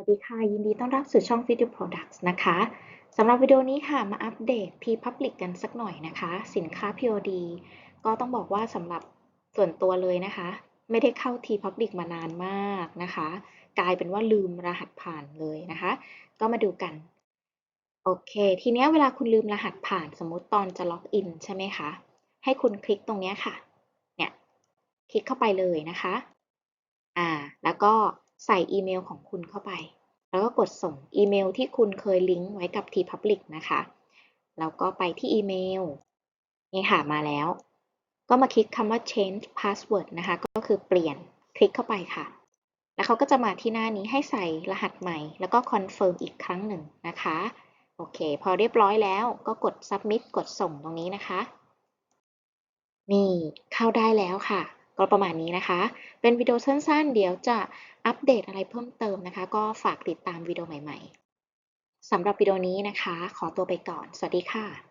วัสดีค่ะ ยินดีต้อนรับสู่ช่อง Video Products นะคะสำหรับวิดีโอนี้ค่ะมาอัปเดต T-Public กันสักหน่อยนะคะ สินค้า POD ก็ต้องบอกว่าสำหรับส่วนตัวเลยนะคะ ไม่ได้เข้า T-Public มานานมากนะคะ กลายเป็นว่าลืมรหัสผ่านเลยนะคะ ก็มาดูกันโอเค ทีนี้เวลาคุณลืมรหัสผ่านสมมติตอนจะล็อกอินใช่ไหมคะให้คุณคลิกตรงนี้ค่ะเนี่ยคลิกเข้าไปเลยนะคะอ่าแล้วก็ ใส่อีเมลของคุณเข้าไป แล้วก็กดส่งอีเมลที่คุณเคยลิงก์ไว้กับ T-Public นะคะ แล้วก็ไปที่อีเมล นี่ค่ะมาแล้ว ก็มาคลิกคำว่า change password นะคะ ก็คือเปลี่ยนคลิกเข้าไปค่ะ แล้วเขาก็จะมาที่หน้านี้ให้ใส่รหัสใหม่ แล้วก็ confirm อีกครั้งหนึ่งนะคะ โอเค พอเรียบร้อยแล้วก็กด submit กดส่งตรงนี้นะคะ นี่เข้าได้แล้วค่ะ ก็ประมาณนี้นะคะ เป็นวิดีโอสั้นๆ เดี๋ยวจะ อัปเดตอะไรเพิ่มเติมนะคะ ก็ฝากติดตามวิดีโอใหม่ ๆสำหรับวิดีโอนี้นะคะ ขอตัวไปก่อน สวัสดีค่ะ